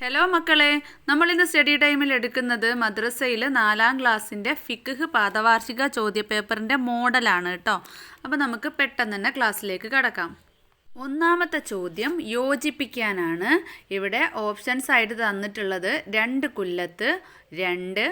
Hello മക്കളെ. നമ്മൾ ഇന്ന് സ്റ്റഡി ടൈമിൽ എടുക്കുന്നത് മദ്രസയിൽ നാലാം ക്ലാസ്സിന്റെ ഫിക്ഹ് പാദവാർഷിക ചോദ്യപേപ്പറിന്റെ മോഡലാണ് കേട്ടോ അപ്പോൾ നമുക്ക് പെട്ടെന്ന് തന്നെ ക്ലാസ്സിലേക്ക് കടക്കാം. ഒന്നാമത്തെ ചോദ്യം യോജിപ്പിക്കാനാണ്. ഇവിടെ ഓപ്ഷൻസ് ആയിട്ട് തന്നിട്ടുള്ളത് രണ്ട് കുല്ലത്ത് രണ്ട്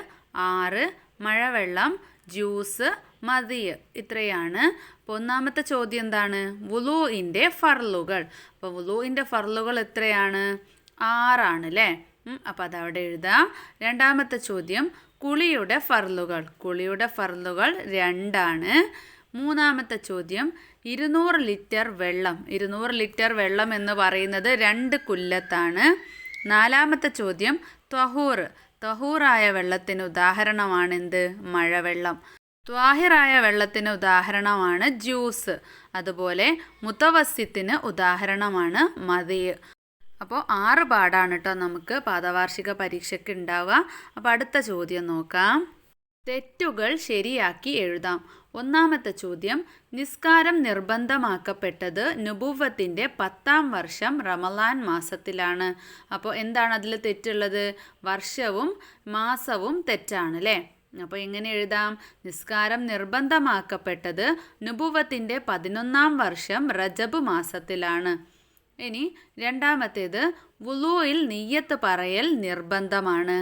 ആറ് മഴവെള്ളം ജ്യൂസ് മതിയ് ഇത്രയാണ്. അപ്പോൾ ഒന്നാമത്തെ ചോദ്യം എന്താണ്? വുലൂഇന്റെ ഫർലുകൾ അപ്പോൾ വുലൂഇന്റെ ഫർലുകൾ എത്രയാണ്? ആറാണ് അല്ലേ അപ്പോൾ അതവിടെ എഴുതാം. രണ്ടാമത്തെ ചോദ്യം കുളിയുടെ ഫർലുകൾ കുളിയുടെ ഫർലുകൾ രണ്ടാണ്. മൂന്നാമത്തെ ചോദ്യം ഇരുന്നൂറ് ലിറ്റർ വെള്ളം ഇരുന്നൂറ് ലിറ്റർ വെള്ളം എന്ന് പറയുന്നത് രണ്ട് കുല്ലത്താണ്. നാലാമത്തെ ചോദ്യം ത്വഹൂർ ത്വഹൂറായ വെള്ളത്തിന് ഉദാഹരണമാണ് എന്ത് മഴവെള്ളം. ത്വാഹിറായ വെള്ളത്തിന് ഉദാഹരണമാണ് ജ്യൂസ്. അതുപോലെ മുത്തവസ്യത്തിന് ഉദാഹരണമാണ് മതിയ്. അപ്പോൾ ആറ് പാടാണ് കേട്ടോ നമുക്ക് പാദവാർഷിക പരീക്ഷയ്ക്ക് ഉണ്ടാവുക അപ്പോൾ അടുത്ത ചോദ്യം നോക്കാം. തെറ്റുകൾ ശരിയാക്കി എഴുതാം. ഒന്നാമത്തെ ചോദ്യം നിസ്കാരം നിർബന്ധമാക്കപ്പെട്ടത് നുബുവത്തിന്റെ പത്താം വർഷം റമലാൻ മാസത്തിലാണ്. അപ്പോൾ എന്താണ് അതിൽ തെറ്റുള്ളത്? വർഷവും മാസവും തെറ്റാണ് അല്ലേ അപ്പോൾ എങ്ങനെ എഴുതാം? നിസ്കാരം നിർബന്ധമാക്കപ്പെട്ടത് നുബുവത്തിന്റെ പതിനൊന്നാം വർഷം റജബ് മാസത്തിലാണ്. ഇനി രണ്ടാമത്തേത് വുലൂയിൽ നെയ്യത്ത് പറയൽ നിർബന്ധമാണ്.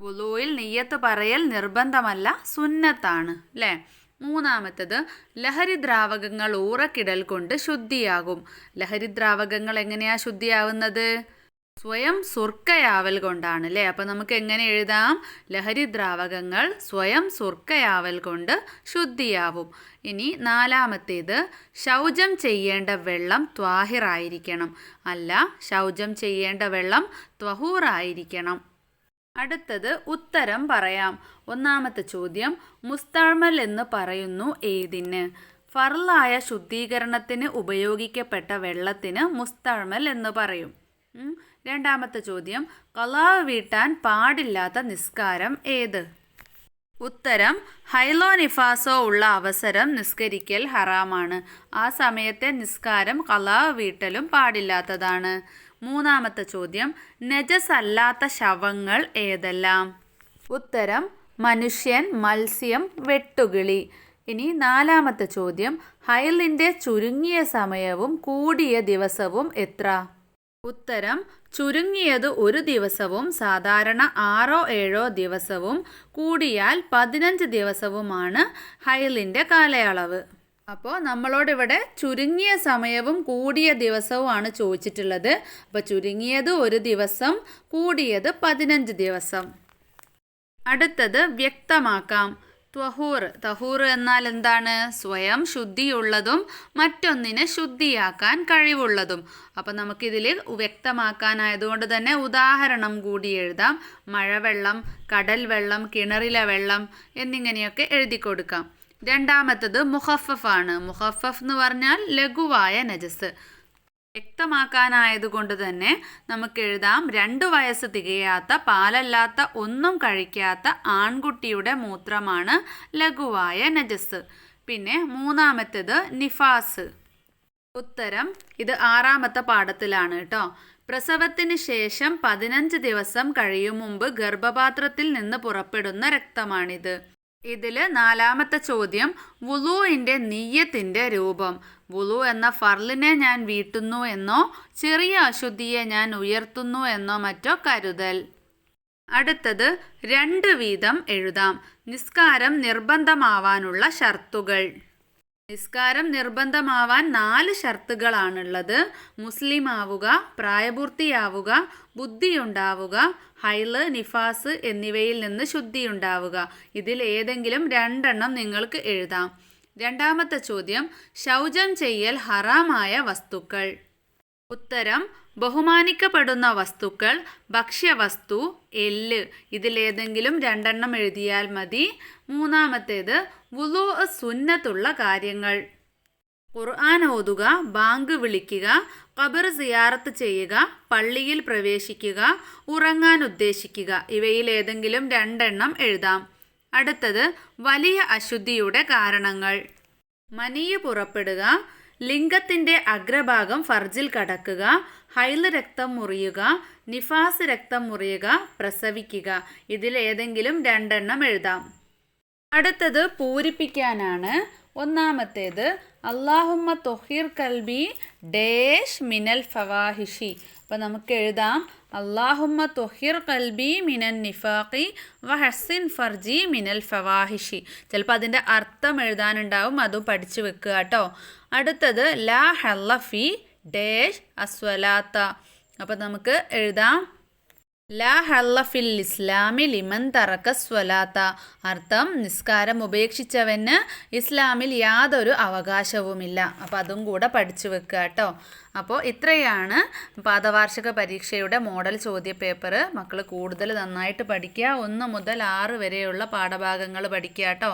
വുലൂയിൽ നെയ്യത്ത് പറയൽ നിർബന്ധമല്ല സുന്നത്താണ് അല്ലേ മൂന്നാമത്തേത് ലഹരി ദ്രാവകങ്ങൾ ഊറക്കിടൽ കൊണ്ട് ശുദ്ധിയാകും. ലഹരി ദ്രാവകങ്ങൾ എങ്ങനെയാ ശുദ്ധിയാവുന്നത്? സ്വയം സുർക്കയാവൽ കൊണ്ടാണ് അല്ലേ അപ്പം നമുക്ക് എങ്ങനെ എഴുതാം? ലഹരി ദ്രാവകങ്ങൾ സ്വയം സുർക്കയാവൽ കൊണ്ട് ശുദ്ധിയാവും. ഇനി നാലാമത്തേത് ശൗചം ചെയ്യേണ്ട വെള്ളം ത്വാഹിറായിരിക്കണം. അല്ല ശൗചം ചെയ്യേണ്ട വെള്ളം ത്വഹൂറായിരിക്കണം. അടുത്തത് ഉത്തരം പറയാം. ഒന്നാമത്തെ ചോദ്യം മുസ്തഴ്മൽ എന്ന് പറയുന്നു ഏതിന്? ഫർലായ ശുദ്ധീകരണത്തിന് ഉപയോഗിക്കപ്പെട്ട വെള്ളത്തിന് മുസ്തഴ്മൽ എന്ന് പറയും. രണ്ടാമത്തെ ചോദ്യം കലാവ് വീട്ടാൻ പാടില്ലാത്ത നിസ്കാരം ഏത്? ഉത്തരം ഹൈലോ നിഫാസോ ഉള്ള അവസരം നിസ്കരിക്കൽ ഹറാമാണ്. ആ സമയത്തെ നിസ്കാരം കലാവ് വീട്ടലും പാടില്ലാത്തതാണ്. മൂന്നാമത്തെ ചോദ്യം നജസ് അല്ലാത്ത ശവങ്ങൾ ഏതെല്ലാം? ഉത്തരം മനുഷ്യൻ മത്സ്യം വെട്ടുകിളി. ഇനി നാലാമത്തെ ചോദ്യം ഹൈലിന്റെ ചുരുങ്ങിയ സമയവും കൂടിയ ദിവസവും എത്ര? ഉത്തരം ചുരുങ്ങിയത് ഒരു ദിവസവും സാധാരണ ആറോ ഏഴോ ദിവസവും കൂടിയാൽ പതിനഞ്ച് ദിവസവുമാണ് ഹൈലിന്റെ കാലയളവ്. അപ്പോൾ നമ്മളോടിവിടെ ചുരുങ്ങിയ സമയവും കൂടിയ ദിവസവുമാണ് ചോദിച്ചിട്ടുള്ളത്. അപ്പോൾ ചുരുങ്ങിയത് ഒരു ദിവസം കൂടിയത് പതിനഞ്ച് ദിവസം. അടുത്തത് വ്യക്തമാക്കാം. ത്വഹൂർ തഹൂർ എന്നാൽ എന്താണ്? സ്വയം ശുദ്ധിയുള്ളതും മറ്റൊന്നിനെ ശുദ്ധിയാക്കാൻ കഴിവുള്ളതും. അപ്പം നമുക്കിതിൽ വ്യക്തമാക്കാനായതുകൊണ്ട് തന്നെ ഉദാഹരണം കൂടി എഴുതാം. മഴവെള്ളം കടൽ വെള്ളം കിണറിലെ വെള്ളം എന്നിങ്ങനെയൊക്കെ എഴുതി കൊടുക്കാം രണ്ടാമത്തത് മുഹഫഫാണ് മുഹഫഫ് എന്ന് പറഞ്ഞാൽ ലഘുവായ നജസ്. വ്യക്തമാക്കാനായതുകൊണ്ട് തന്നെ നമുക്ക് എഴുതാം രണ്ടു വയസ്സ് തികയാത്ത പാലല്ലാത്ത ഒന്നും കഴിക്കാത്ത ആൺകുട്ടിയുടെ മൂത്രമാണ് ലഘുവായ നജസ്. പിന്നെ മൂന്നാമത്തേത് നിഫാസ്. ഉത്തരം ഇത് ആറാമത്തെ പാഠത്തിലാണ് കേട്ടോ. പ്രസവത്തിന് ശേഷം പതിനഞ്ച് ദിവസം കഴിയും മുമ്പ് ഗർഭപാത്രത്തിൽ നിന്ന് പുറപ്പെടുന്ന രക്തമാണിത്. ഇതിൽ നാലാമത്തെ ചോദ്യം വുളുവിന്റെ നീയത്തിന്റെ രൂപം. വുളു എന്ന ഫർലിനെ ഞാൻ വീട്ടുന്നു എന്നോ ചെറിയ അശുദ്ധിയെ ഞാൻ ഉയർത്തുന്നു എന്നോ മറ്റോ കരുതൽ. അടുത്തത് രണ്ട് വീതം എഴുതാം. നിസ്കാരം നിർബന്ധമാവാനുള്ള ഷർത്തുകൾ. നിസ്കാരം നിർബന്ധമാവാൻ നാല് ഷർത്തുകളാണുള്ളത്. മുസ്ലിം ആവുക പ്രായപൂർത്തിയാവുക ബുദ്ധിയുണ്ടാവുക ഹൈൽ നിഫാസ് എന്നിവയിൽ നിന്ന് ശുദ്ധിയുണ്ടാവുക. ഇതിൽ ഏതെങ്കിലും രണ്ടെണ്ണം നിങ്ങൾക്ക് എഴുതാം. രണ്ടാമത്തെ ചോദ്യം ശൗചം ചെയ്യൽ ഹറാമായ വസ്തുക്കൾ. ഉത്തരം ബഹുമാനിക്കപ്പെടുന്ന വസ്തുക്കൾ ഭക്ഷ്യവസ്തു എല്ല്. ഇതിലേതെങ്കിലും രണ്ടെണ്ണം എഴുതിയാൽ മതി. മൂന്നാമത്തേത് വുലു സുന്നത്തുള്ള കാര്യങ്ങൾ. ഖുർആൻ ഓതുക ബാങ്ക് വിളിക്കുക ഖബർ സിയാറത്ത് ചെയ്യുക പള്ളിയിൽ പ്രവേശിക്കുക ഉറങ്ങാൻ ഉദ്ദേശിക്കുക. ഇവയിൽ ഏതെങ്കിലും രണ്ടെണ്ണം എഴുതാം. അടുത്തത് വലിയ അശുദ്ധിയുടെ കാരണങ്ങൾ. മനിയ് പുറപ്പെടുക ലിംഗത്തിന്റെ അഗ്രഭാഗം ഫർജിൽ കടക്കുക ഹൈൽ രക്തം മുറിയുക നിഫാസ് രക്തം മുറിയുക പ്രസവിക്കുക. ഇതിലേതെങ്കിലും രണ്ടെണ്ണം എഴുതാം. അടുത്തത് പൂരിപ്പിക്കാനാണ്. ഒന്നാമത്തേത് അള്ളാഹുമ്മ തൊഹീർ കൽബി ഡേഷ് മിനൽ ഫവാഹിഷി. അപ്പോൾ നമുക്ക് എഴുതാം അള്ളാഹുമ്മ തൊഹീർ കൽബി മിനൻ നിഫാഖി വ ഹസിൻ ഫർജി മിനൽ ഫവാഹിഷി. ചിലപ്പോൾ അതിന്റെ അർത്ഥം എഴുതാനുണ്ടാവും അതും പഠിച്ചു വെക്കുക കേട്ടോ. അടുത്തത് ലാ ഹല്ലഫി ഡേഷ് അസ്വലാത്ത. അപ്പോൾ നമുക്ക് എഴുതാം ലാ ഹള്ളഫിൽ ഇസ്ലാമിൽ ഇമൻ തറക്ക സ്വലാത്ത. അർത്ഥം നിസ്കാരം ഉപേക്ഷിച്ചവന് ഇസ്ലാമിൽ യാതൊരു അവകാശവുമില്ല. അപ്പോൾ അതും കൂടെ പഠിച്ചു വെക്കുക കേട്ടോ. അപ്പോൾ ഇത്രയാണ് പാദവാർഷിക പരീക്ഷയുടെ മോഡൽ ചോദ്യപേപ്പർ. മക്കൾ കൂടുതൽ നന്നായിട്ട് പഠിക്കുക. ഒന്ന് മുതൽ ആറ് വരെയുള്ള പാഠഭാഗങ്ങൾ പഠിക്കുക കേട്ടോ.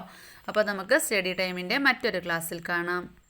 അപ്പോൾ നമുക്ക് സ്റ്റഡി ടൈമിന്റെ മറ്റൊരു ക്ലാസ്സിൽ കാണാം.